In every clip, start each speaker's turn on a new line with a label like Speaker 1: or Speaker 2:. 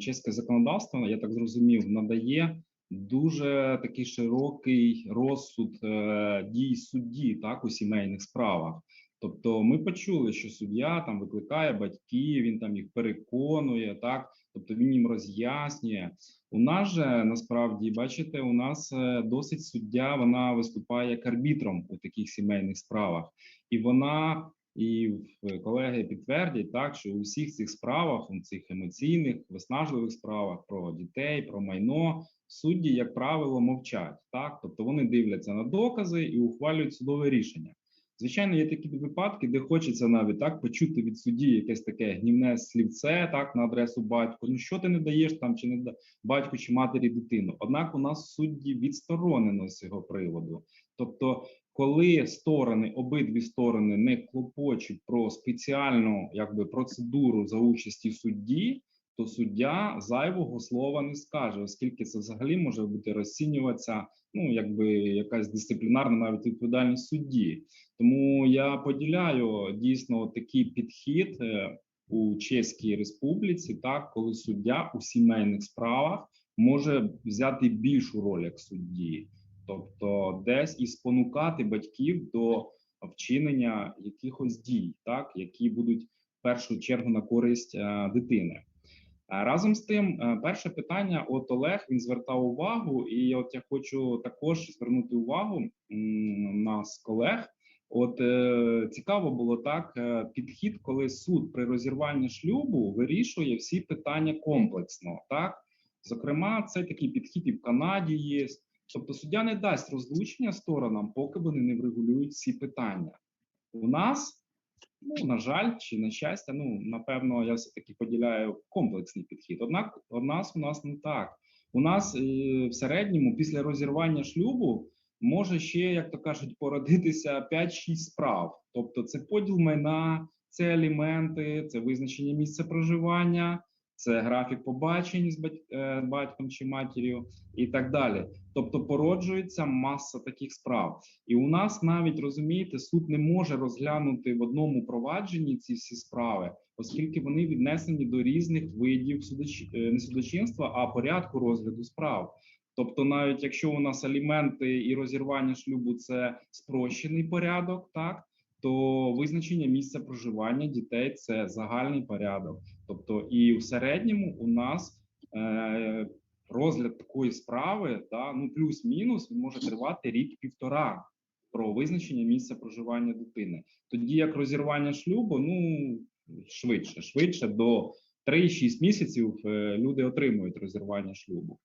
Speaker 1: чеське законодавство, я так зрозумів, надає дуже такий широкий розсуд е, дій судді так у сімейних справах. Тобто, ми почули, що суддя там викликає батьків, він там їх переконує, так тобто він їм роз'яснює. У нас же насправді бачите, у нас е, досить суддя вона виступає як арбітром у таких сімейних справах, і вона і в- колеги підтвердять так, що у всіх цих справах, у цих емоційних, виснажливих справах про дітей, про майно, судді, як правило, мовчать. Так, тобто вони дивляться на докази і ухвалюють судове рішення. Звичайно, є такі випадки, де хочеться навіть так почути від судді якесь таке гнівне слівце, так на адресу батька. Ну що ти не даєш там, чи не да батьку чи матері дитину? Однак у нас судді відсторонено з цього приводу. Тобто, коли сторони, обидві сторони не клопочуть про спеціальну якби процедуру за участі судді, то суддя зайвого слова не скаже, оскільки це взагалі може бути розцінюватися, ну якби якась дисциплінарна навіть відповідальність судді. Тому я поділяю дійсно такий підхід е, у Чеській Республіці, так коли суддя у сімейних справах може взяти більшу роль як судді, тобто десь і спонукати батьків до вчинення якихось дій, так які будуть в першу чергу на користь е, дитини. Разом з тим, е, перше питання, от Олег він звертав увагу, і от я хочу також звернути увагу нас, колег. От е, цікаво було так е, підхід, коли суд при розірванні шлюбу вирішує всі питання комплексно. Так, зокрема, це такий підхід і в Канаді є. Тобто, суддя не дасть розлучення сторонам, поки вони не врегулюють всі питання. У нас Ну, на жаль, чи на щастя, ну напевно, я все таки поділяю комплексний підхід. Однак, у нас у нас не так. У нас е, в середньому після розірвання шлюбу може ще, як то кажуть, породитися 5-6 справ. Тобто, це поділ майна, це аліменти, це визначення місця проживання, це графік побачень з е, батьком чи матір'ю і так далі. Тобто породжується маса таких справ. І у нас навіть розумієте, суд не може розглянути в одному провадженні ці всі справи, оскільки вони віднесені до різних видів судач... е, не судочинства, а порядку розгляду справ. Тобто, навіть якщо у нас аліменти і розірвання шлюбу це спрощений порядок, так то визначення місця проживання дітей це загальний порядок. Тобто, і в середньому у нас е, розгляд такої справи, та ну плюс-мінус, він може тривати рік-півтора про визначення місця проживання дитини. Тоді як розірвання шлюбу, ну швидше, швидше до 3-6 місяців е, люди отримують розірвання шлюбу.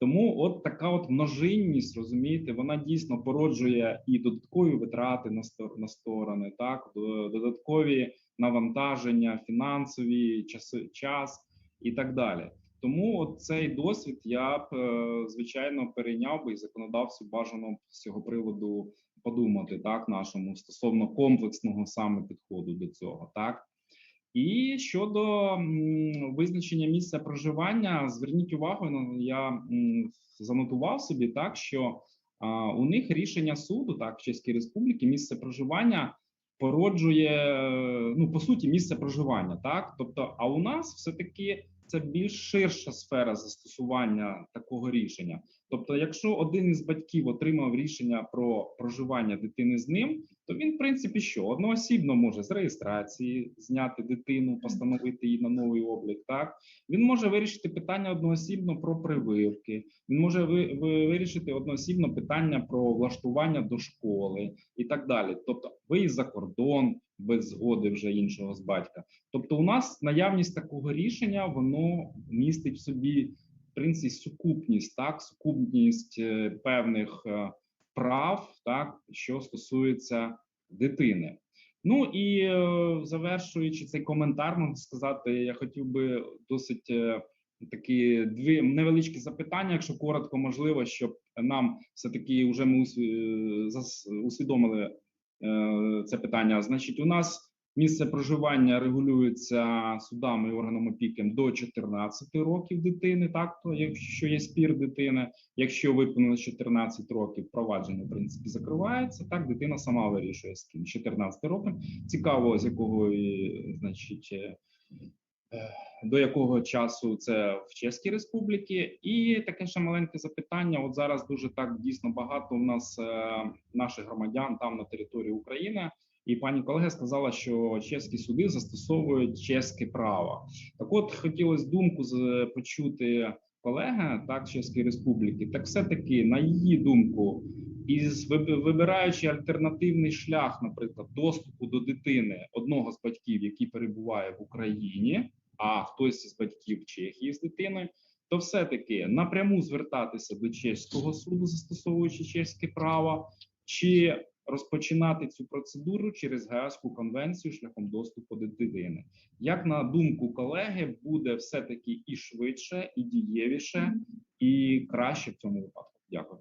Speaker 1: Тому от така от множинність, розумієте, вона дійсно породжує і додаткові витрати на на сторони, так до- додаткові навантаження, фінансові часи, час і так далі. Тому от цей досвід я б е, звичайно перейняв би і законодавцю бажано з цього приводу подумати так нашому стосовно комплексного саме підходу до цього, так. І щодо визначення місця проживання, зверніть увагу, ну, я занотував собі так, що у них рішення суду, так, в Чеській Республіці, місце проживання породжує ну по суті місце проживання, так тобто, а у нас все таки це більш ширша сфера застосування такого рішення. Тобто, якщо один із батьків отримав рішення про проживання дитини з ним, то він, в принципі, що одноосібно може з реєстрації зняти дитину, постановити її на новий облік. Так він може вирішити питання одноосібно про прививки. Він може ви, ви- вирішити одноосібно питання про влаштування до школи і так далі. Тобто, виїзд за кордон без згоди вже іншого з батька. Тобто, у нас наявність такого рішення воно містить в собі в принципі сукупність, так сукупність е, певних е, прав, так що стосується дитини. Ну і е, завершуючи цей коментар, можна сказати, я хотів би досить такі дві невеличкі запитання, якщо коротко можливо, щоб нам все таки вже ми усві- усвідомили це питання. Значить, у нас місце проживання регулюється судами і органами опіки до 14 років дитини, так то якщо є спір дитини, якщо виконано 14 років, провадження в принципі закривається. Так дитина сама вирішує з ким 14 років. Цікаво, з якого значить. е, до якого часу це в Чеській Республіці, і таке ще маленьке запитання. От зараз дуже так дійсно багато у нас е, наших громадян там на території України. І пані колега сказала, що чеські суди застосовують чеське право. Так, от хотілося думку з почути колеги так Чеської Республіки. Так, все таки, на її думку, із виб- вибираючи альтернативний шлях, наприклад, доступу до дитини одного з батьків, який перебуває в Україні, а хтось із батьків Чехії з дитиною, то все-таки напряму звертатися до чеського суду, застосовуючи чеське право, чи розпочинати цю процедуру через Гаазьку конвенцію шляхом доступу до дитини. Як на думку колеги, буде все таки і швидше, і дієвіше, і краще в цьому випадку? Дякую.